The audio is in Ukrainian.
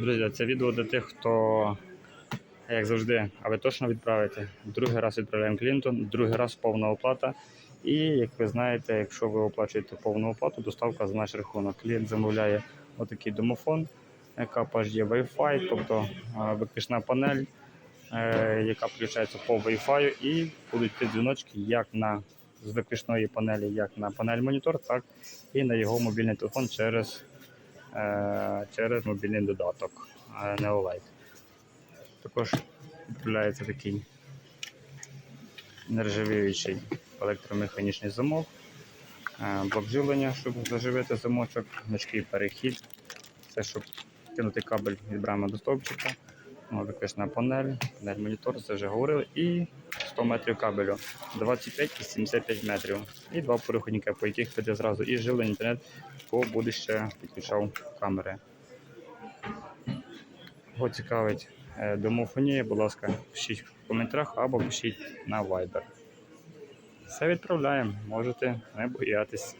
Друзі, це відео для тих, хто, як завжди, а ви точно відправите. Другий раз відправляємо клієнту, другий раз повна оплата. І як ви знаєте, якщо ви оплачуєте повну оплату, доставка за наш рахунок. Клієнт замовляє отакий домофон, яка є Wi-Fi, тобто виключна панель, е, яка включається по Wi-Fi, і будуть ті дзвіночки як на з виключної панелі, як на панель монітор, так і на його мобільний телефон через, через мобільний додаток е, Neolite. Також відправляється такий нержавіючий електромеханічний замок, е, блок щоб заживити замочок, гнучкий перехід. Це щоб кинути кабель від брами до стовпчика. Виключна панель, панель монітор, це вже говорили. І 100 метрів кабелю, 25 і 75 метрів. І два переходника, по яких піде зразу і живлення, інтернет, бо буде підключав камери. Кого цікавить е, домофонія, будь ласка, пишіть в коментарях або пишіть на Viber. Все відправляємо, можете не боятись.